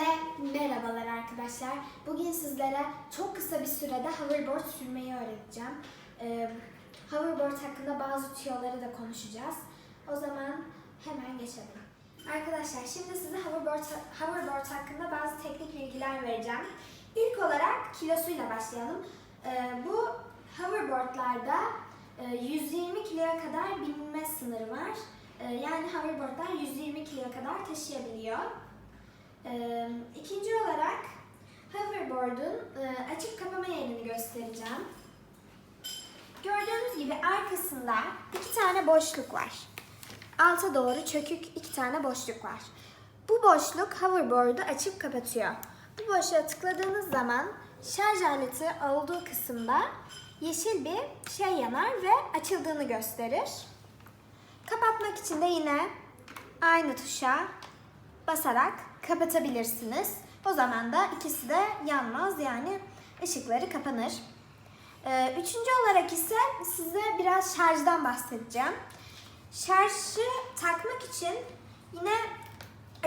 Hepinize merhabalar arkadaşlar. Bugün sizlere çok kısa bir sürede hoverboard sürmeyi öğreteceğim. Ee, hoverboard hakkında bazı tüyoları da konuşacağız. O zaman hemen geçelim. Arkadaşlar şimdi size hoverboard, hoverboard hakkında bazı teknik bilgiler vereceğim. İlk olarak kilosuyla başlayalım. Ee, bu hoverboardlarda e, 120 kiloya kadar binme sınırı var. Ee, yani hoverboardlar 120 kiloya kadar taşıyabiliyor. Ee, olarak hoverboard'un e, açıp kapama yerini göstereceğim. Gördüğünüz gibi arkasında iki tane boşluk var. Alta doğru çökük iki tane boşluk var. Bu boşluk hoverboard'u açıp kapatıyor. Bu boşluğa tıkladığınız zaman şarj aleti olduğu kısımda yeşil bir şey yanar ve açıldığını gösterir. Kapatmak için de yine aynı tuşa basarak kapatabilirsiniz. O zaman da ikisi de yanmaz yani ışıkları kapanır. Ee, üçüncü olarak ise size biraz şarjdan bahsedeceğim. Şarjı takmak için yine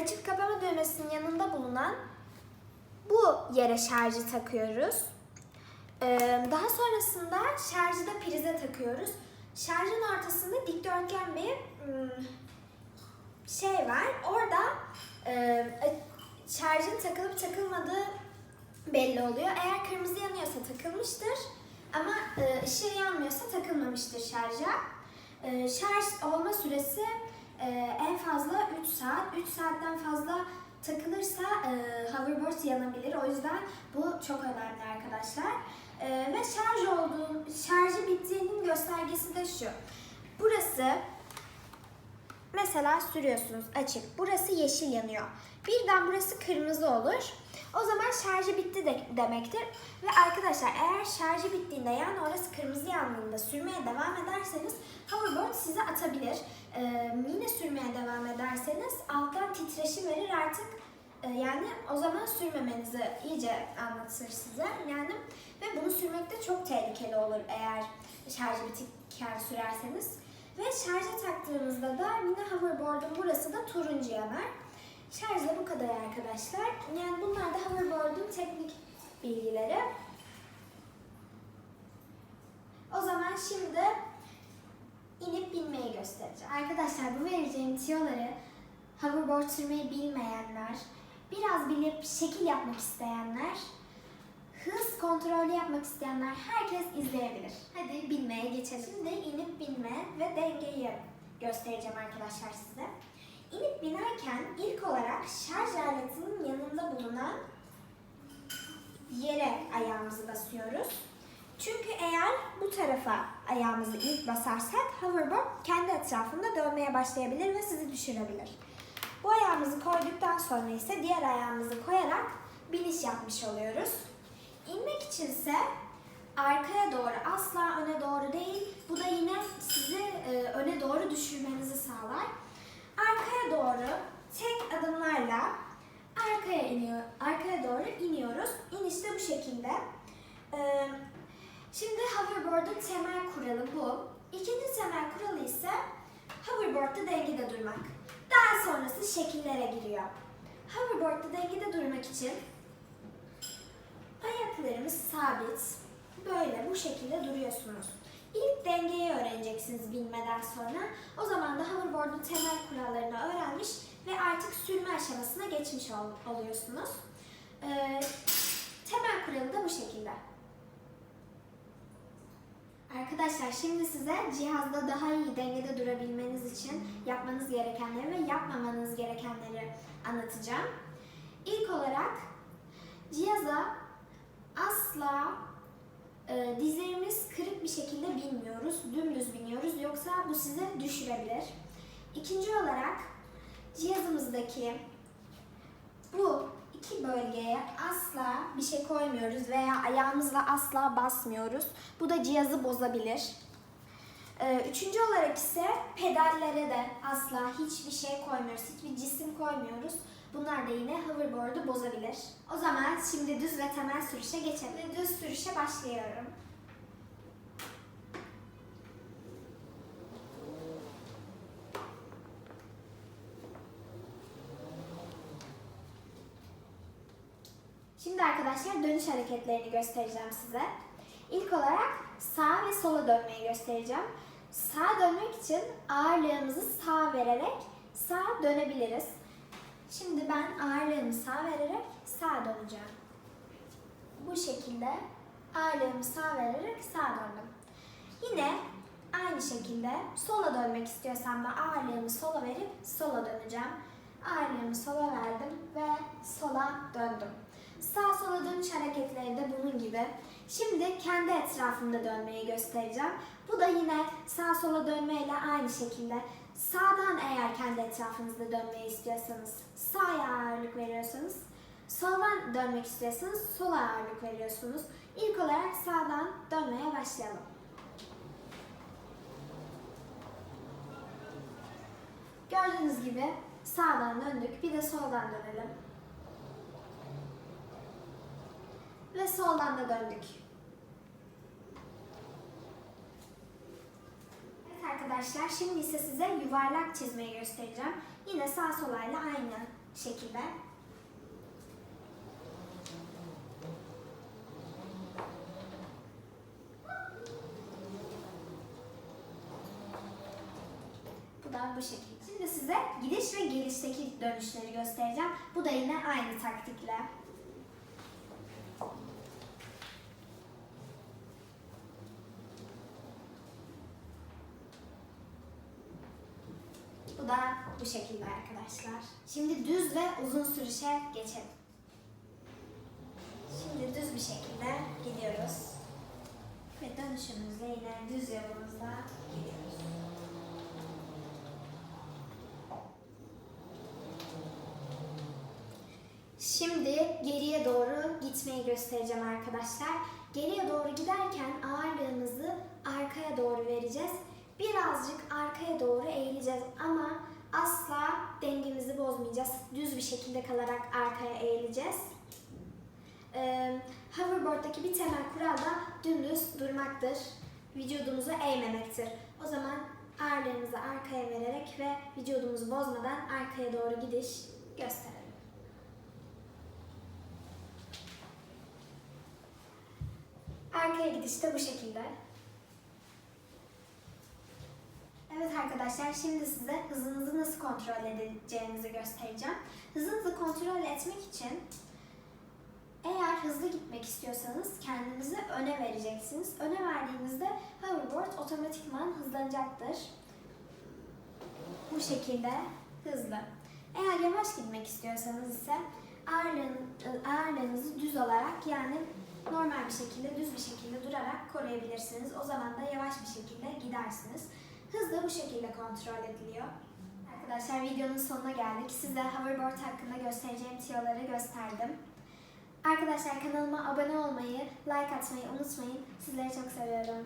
açıp kapama düğmesinin yanında bulunan bu yere şarjı takıyoruz. Ee, daha sonrasında şarjı da prize takıyoruz. Şarjın ortasında dikdörtgen bir ım, şey var. Orada e, şarjın takılıp takılmadığı belli oluyor. Eğer kırmızı yanıyorsa takılmıştır ama e, ışığı yanmıyorsa takılmamıştır şarja. E, şarj olma süresi e, en fazla 3 saat. 3 saatten fazla takılırsa e, hoverboard yanabilir. O yüzden bu çok önemli arkadaşlar. E, ve şarj olduğu, şarjı bittiğinin göstergesi de şu. Burası Mesela sürüyorsunuz açık. Burası yeşil yanıyor. Birden burası kırmızı olur. O zaman şarjı bitti de demektir. Ve arkadaşlar eğer şarjı bittiğinde yani orası kırmızı yandığında sürmeye devam ederseniz hoverboard size atabilir. Ee, yine sürmeye devam ederseniz alttan titreşim verir artık e, yani o zaman sürmemenizi iyice anlatır size. Yani ve bunu sürmek de çok tehlikeli olur eğer şarjı bitikken sürerseniz. Ve şarja taktığımızda da yine hoverboard'un burası da turuncu yanar. Şarj da bu kadar arkadaşlar. Yani bunlar da hoverboard'un teknik bilgileri. O zaman şimdi inip binmeyi göstereceğim. Arkadaşlar bu vereceğim tiyoları hoverboard sürmeyi bilmeyenler, biraz bilip şekil yapmak isteyenler, hız kontrolü yapmak isteyenler herkes izleyebilir. Hadi binmeye geçelim. Şimdi inip binme ve dengeyi göstereceğim arkadaşlar size. İnip binerken ilk olarak şarj aletinin yanında bulunan yere ayağımızı basıyoruz. Çünkü eğer bu tarafa ayağımızı ilk basarsak hoverboard kendi etrafında dönmeye başlayabilir ve sizi düşürebilir. Bu ayağımızı koyduktan sonra ise diğer ayağımızı koyarak biniş yapmış oluyoruz. İnmek içinse arkaya doğru asla öne doğru değil. Bu da yine sizi e, öne doğru düşürmenizi sağlar. Arkaya doğru tek adımlarla arkaya iniyor, arkaya doğru iniyoruz. İniş de bu şekilde. Ee, şimdi hoverboard'un temel kuralı bu. İkinci temel kuralı ise hoverboard'da dengede durmak. Daha sonrası şekillere giriyor. Hoverboard'da dengede durmak için ayaklarımız sabit. Böyle bu şekilde duruyorsunuz. İlk dengeyi öğreneceksiniz binmeden sonra. O zaman da hoverboard'un temel kurallarını öğrenmiş ve artık sürme aşamasına geçmiş ol- oluyorsunuz. Ee, temel kuralı da bu şekilde. Arkadaşlar şimdi size cihazda daha iyi dengede durabilmeniz için yapmanız gerekenleri ve yapmamanız gerekenleri anlatacağım. İlk olarak cihaza asla e, dizlerimiz kırık bir şekilde binmiyoruz, dümdüz biniyoruz yoksa bu sizi düşürebilir. İkinci olarak cihazımızdaki bu iki bölgeye asla bir şey koymuyoruz veya ayağımızla asla basmıyoruz. Bu da cihazı bozabilir. Ee, Üçüncü olarak ise pedallere de asla hiçbir şey koymuyoruz, hiçbir cisim koymuyoruz. Bunlar da yine hoverboard'u bozabilir. O zaman şimdi düz ve temel sürüşe geçelim. Düz sürüşe başlıyorum. Şimdi arkadaşlar dönüş hareketlerini göstereceğim size. İlk olarak sağ ve sola dönmeyi göstereceğim. Sağa dönmek için ağırlığımızı sağa vererek sağa dönebiliriz. Şimdi ben ağırlığımı sağa vererek sağa döneceğim. Bu şekilde ağırlığımı sağa vererek sağa döndüm. Yine aynı şekilde sola dönmek istiyorsam da ağırlığımı sola verip sola döneceğim. Ağırlığımı sola verdim ve sola döndüm. Sağ sola dönüş hareketleri de bunun gibi. Şimdi kendi etrafımda dönmeyi göstereceğim. Bu da yine sağ sola dönmeyle aynı şekilde. Sağdan eğer kendi etrafınızda dönmeyi istiyorsanız sağa ağırlık veriyorsanız, soldan dönmek istiyorsanız sola ağırlık veriyorsunuz. İlk olarak sağdan dönmeye başlayalım. Gördüğünüz gibi sağdan döndük. Bir de soldan dönelim. Ve soldan da döndük. Evet arkadaşlar şimdi ise size yuvarlak çizmeyi göstereceğim. Yine sağ solayla aynı şekilde. Bu da bu şekilde. Şimdi size gidiş ve gelişteki dönüşleri göstereceğim. Bu da yine aynı taktikle. Bu da bu şekilde arkadaşlar. Şimdi düz ve uzun sürüşe geçelim. Şimdi düz bir şekilde gidiyoruz. Ve dönüşümüzde yine düz yolumuzda gidiyoruz. Şimdi geriye doğru gitmeyi göstereceğim arkadaşlar. Geriye doğru giderken ağırlığımızı arkaya doğru vereceğiz. Birazcık arkaya doğru eğileceğiz ama asla dengemizi bozmayacağız. Düz bir şekilde kalarak arkaya eğileceğiz. Ee, hoverboard'daki bir temel kural da dümdüz durmaktır. Vücudumuzu eğmemektir. O zaman ağırlığımızı arkaya vererek ve vücudumuzu bozmadan arkaya doğru gidiş gösterelim. Arkaya gidiş de bu şekilde. Evet arkadaşlar şimdi size hızınızı nasıl kontrol edeceğinizi göstereceğim. Hızınızı kontrol etmek için eğer hızlı gitmek istiyorsanız kendinizi öne vereceksiniz. Öne verdiğinizde hoverboard otomatikman hızlanacaktır. Bu şekilde hızlı. Eğer yavaş gitmek istiyorsanız ise ağırlığın, ağırlığınızı düz olarak yani normal bir şekilde düz bir şekilde durarak koruyabilirsiniz. O zaman da yavaş bir şekilde gidersiniz. Hız da bu şekilde kontrol ediliyor. Arkadaşlar videonun sonuna geldik. Size hoverboard hakkında göstereceğim tiyoları gösterdim. Arkadaşlar kanalıma abone olmayı, like atmayı unutmayın. Sizleri çok seviyorum.